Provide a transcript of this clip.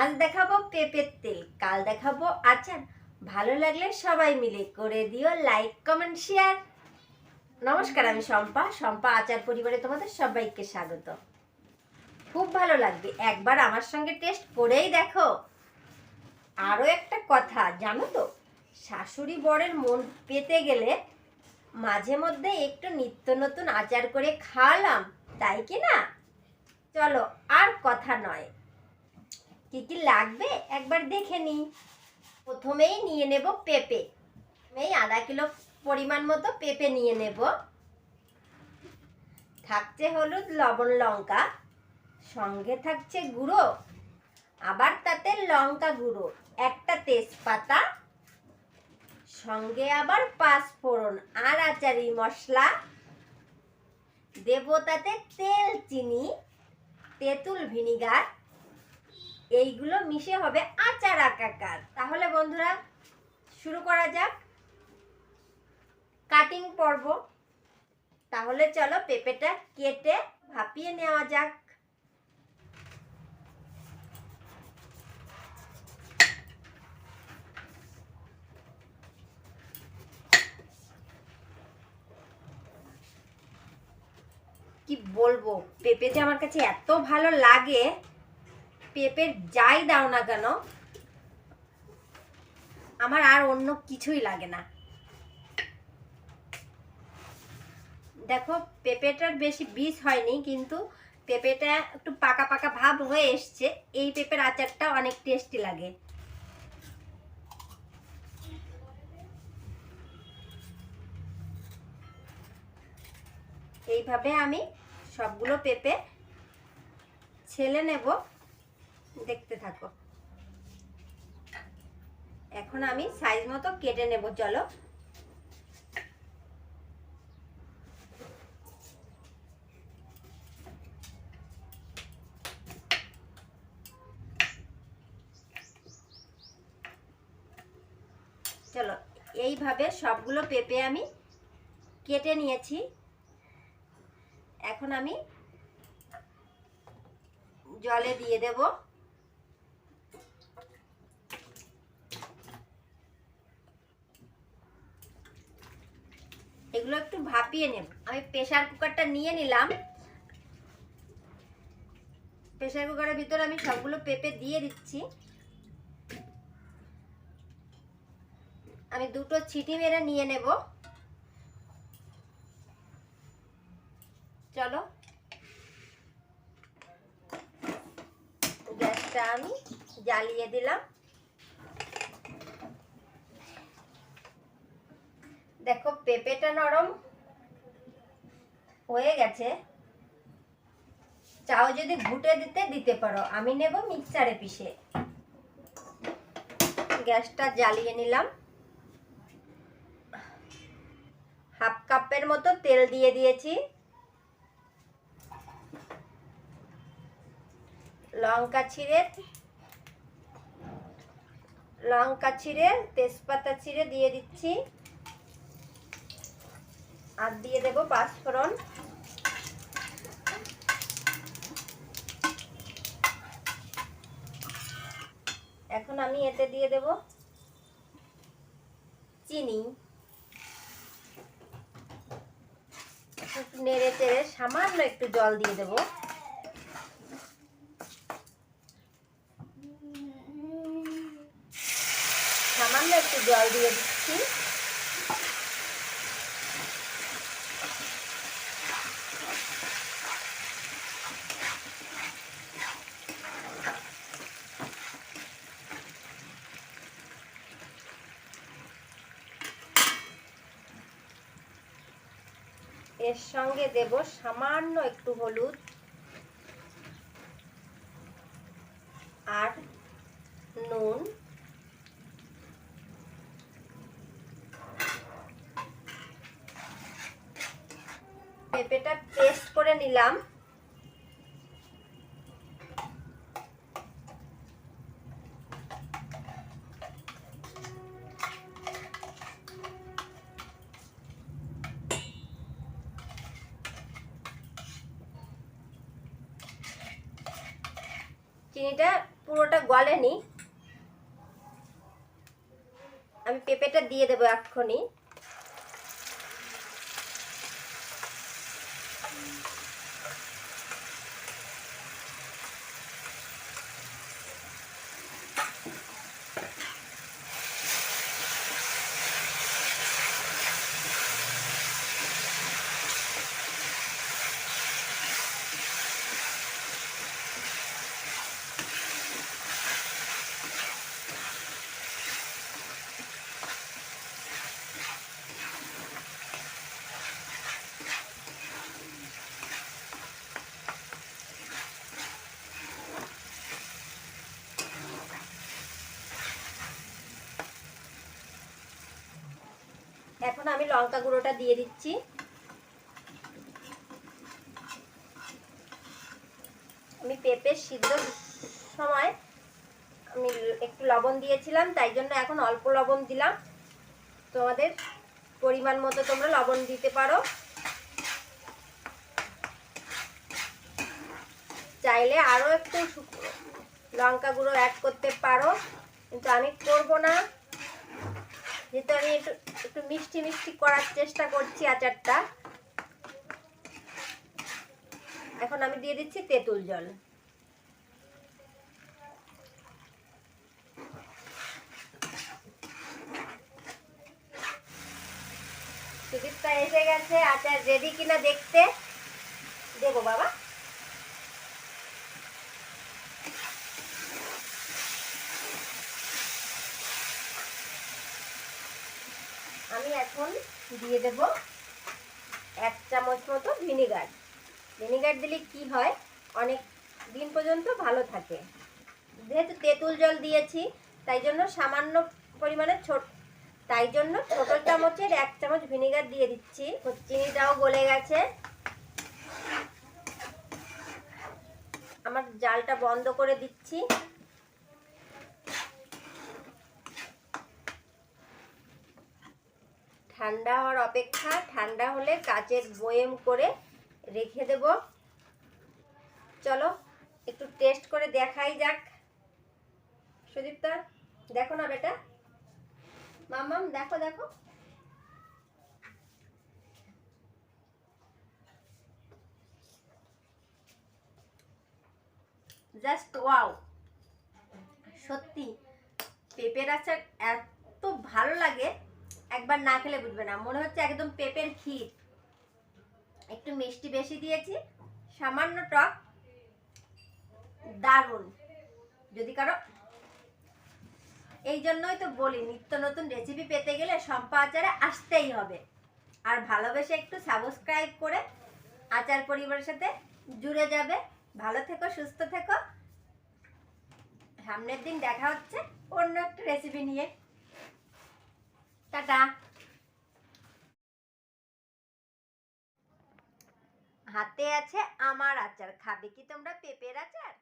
আজ দেখাবো পেঁপের তেল, কাল দেখাবো আচার। ভালো লাগলে সবাই মিলে করে দিও লাইক কমেন্ট শেয়ার নমস্কার, আমি শম্পা। শম্পা আচার পরিবারে তোমাদের সবাইকে স্বাগত। খুব ভালো লাগবে। একবার আমার সঙ্গে টেস্ট করেই দেখো। আরও একটা কথা, জানো তো? শাশুড়ি বরের মন পেতে গেলে মাঝে মধ্যে একটু নিত্য নতুন আচার করে খাওয়ালাম, তাই কি না? চলো, আর কথা নয়। কি কি লাগবে একবার দেখে নিই। প্রথমেই নিয়ে নেব পেঁপে। এই আধা কিলো পরিমাণ মতো পেঁপে নিয়ে নেব। থাকছে হলুদ, লবণ, লঙ্কা। সঙ্গে থাকছে গুঁড়ো। আবার তাতে লঙ্কা গুঁড়ো, একটা তেজপাতা। সঙ্গে আবার পাঁচফোড়ন আর আচারি মশলা। দেব তাতে তেল, চিনি, তেঁতুল ভিনিগার। এইগুলো মিশে হবে আচার আকাকার। তাহলে বন্ধুরা, শুরু করা যাক। কাটিং পর্ব। তাহলে চলো পেঁপেটা কেটে ভাপিয়ে নেওয়া যাক। কি বলব পেঁপে যে আমার কাছে এত ভালো লাগে। পেঁপের যাই দাও না কেন, আমার আর অন্য কিছুই লাগে না। দেখো, পেঁপেটার বেশি বীজ হয়নি, কিন্তু পেঁপেটা একটু পাকা পাকা ভাব হয়ে এসছে, এই পেঁপের আচারটা অনেক টেস্টি লাগে। এইভাবে আমি সবগুলো পেঁপে ছেলে নেব। দেখতে থাকো। এখন আমি সাইজ মতো কেটে নেব, চলো। চলো, এইভাবে সবগুলো পেঁপে আমি কেটে নিয়েছি। এখন আমি জলে দিয়ে দেব। এগুলো একটু ভাপিয়ে নেব। আমি প্রেশার কুকারটা নিয়ে নিলাম। প্রেশার কুকারের ভিতরে আমি সবগুলো পেঁপে দিয়ে দিচ্ছি। আমি দুটো ছিটি মেরে নিয়ে নেব। চলো। গ্যাসটা আমি জ্বালিয়ে দিলাম। দেখো, পেঁপেটা নরম হয়ে গেছে। চাও যদি ঘুটে দিতে দিতে পারো। আমি নেব মিক্সারে পিষে গ্যাসটা জ্বালিয়ে নিলাম। হাফ কাপের মতো তেল দিয়ে দিয়েছি। লঙ্কা ছিঁড়ে লঙ্কা ছিঁড়ে তেজপাতা ছিঁড়ে দিয়ে দিচ্ছি। আর দিয়ে দেব পাঁচফোড়ন। এখন আমি এতে দিয়ে দেব চিনি। নেড়ে চেড়ে সামান্য একটু জল দিয়ে দেবো। সামান্য একটু জল দিয়ে দিচ্ছি। এর সঙ্গে দেব সামান্য একটু হলুদ আর নুন। পেঁপেটা পেস্ট করে নিলাম। চিনিটা পুরোটা গলেনি। আমি পেঁপেটা দিয়ে দেবো এক্ষুনি। এখন আমি লঙ্কা গুঁড়োটা দিয়ে দিচ্ছি। আমি পেঁপে সিদ্ধ সময় আমি একটু লবণ দিয়েছিলাম, তাই জন্য এখন অল্প লবণ দিলাম। তোমাদের পরিমাণ মতো তোমরা লবণ দিতে পারো। চাইলে আরও একটু লঙ্কা গুঁড়ো অ্যাড করতে পারো, কিন্তু আমি করব না। যেহেতু আমি একটু একটু মিষ্টি মিষ্টি করার চেষ্টা করছি আচারটা। এখন আমি দিয়ে দিচ্ছি তেঁতুল জল। সুদীপটা এসে গেছে, আচার রেডি কিনা দেখতে। দেবো বাবা। আমি এখন দিয়ে দেব এক চামচ মতো ভিনিগার। ভিনিগার দিলে কি হয়? অনেক দিন পর্যন্ত ভালো থাকে। যেহেতু তেঁতুল জল দিয়েছি, তাই জন্য সামান্য পরিমাণে ছোট তাই জন্য ছোট চামচের এক চামচ ভিনিগার দিয়ে দিচ্ছি। চিনিটাও গলে গেছে। আমার জালটা বন্ধ করে দিচ্ছি। ঠান্ডা হওয়ার অপেক্ষা। ঠান্ডা হলে কাচের বয়েম করে রেখে দেব। চলো, একটু টেস্ট করে দেখাই যাক। সুদীপ্তা, দেখো না বেটা। মামাম দেখো দেখো। Just wow. সত্যি, পেঁপের আচার এত ভালো লাগে। একবার না খেলে বুঝবে না। মনে হচ্ছে একদম পেঁপের ক্ষীর। একটু মিষ্টি বেশি দিয়েছি। সামান্য টক। দারুণ। যদি কারও এই জন্যই তো বলি, নিত্য নতুন রেসিপি পেতে গেলে সম্পা আচারে আসতেই হবে। আর ভালোবেসে একটু সাবস্ক্রাইব করে আচার পরিবারের সাথে জুড়ে যাবে। ভালো থেকো, সুস্থ থেকো। সামনের দিন দেখা হচ্ছে অন্য একটা রেসিপি নিয়ে। টাটা। হাতে আছে আমার আচার। খাবে কি তোমরা পেঁপের আচার?